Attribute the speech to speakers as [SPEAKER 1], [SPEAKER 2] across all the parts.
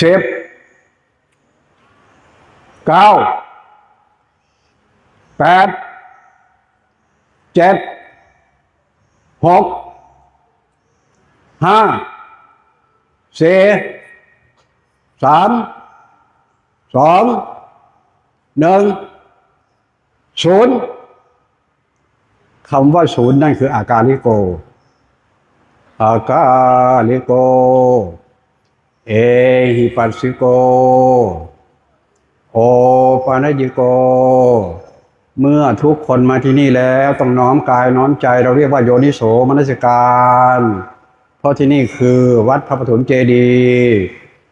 [SPEAKER 1] สิบเก้าแปดเจ็ดหกห้าสี่สามสองหนึ่งศูนย์คำว่าศูนย์นั่นคืออาการลิโก อากาลิโก ปัสสิโก โอปานญิโก เมื่อทุกคนมาที่นี่แล้วต้องน้อมกายน้อมใจเราเรียกว่าโยนิโสมนสิการ เพราะที่นี่คือวัดพระปฐมเจดีย์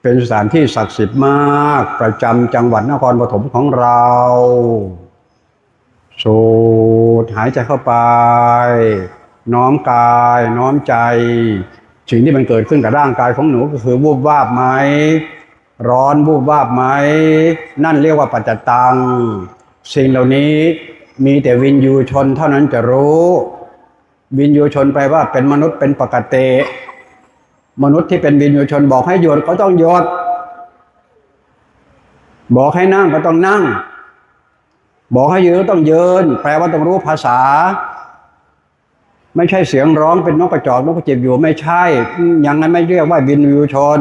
[SPEAKER 1] เป็นสถานที่ศักดิ์สิทธิ์มาก ประจำจังหวัดนครปฐมของเราสูดหายใจเข้าไป น้อมกาย น้อมใจ สิ่งที่มันเกิดขึ้นกับร่างกายของหนูก็คือวูบวาบไหมร้อนวูบวาบไหมนั่นเรียกว่าปัจจตัง สิ่งเหล่านี้มีแต่วินยูชนเท่านั้นจะรู้ วินยูชนแปลว่าเป็นมนุษย์เป็นปกติ มนุษย์ที่เป็นวินยูชนบอกให้หยุดก็ต้องหยุดบอกให้นั่งก็ต้องนั่ง บอกให้ยืนก็ต้องยืน แปลว่าต้องรู้ภาษา ไม่ใช่เสียงร้องเป็นนกกระจอกนกกระจิบอยู่ไม่ใช่อย่างนั้นไม่เรียกว่าบินวิวชน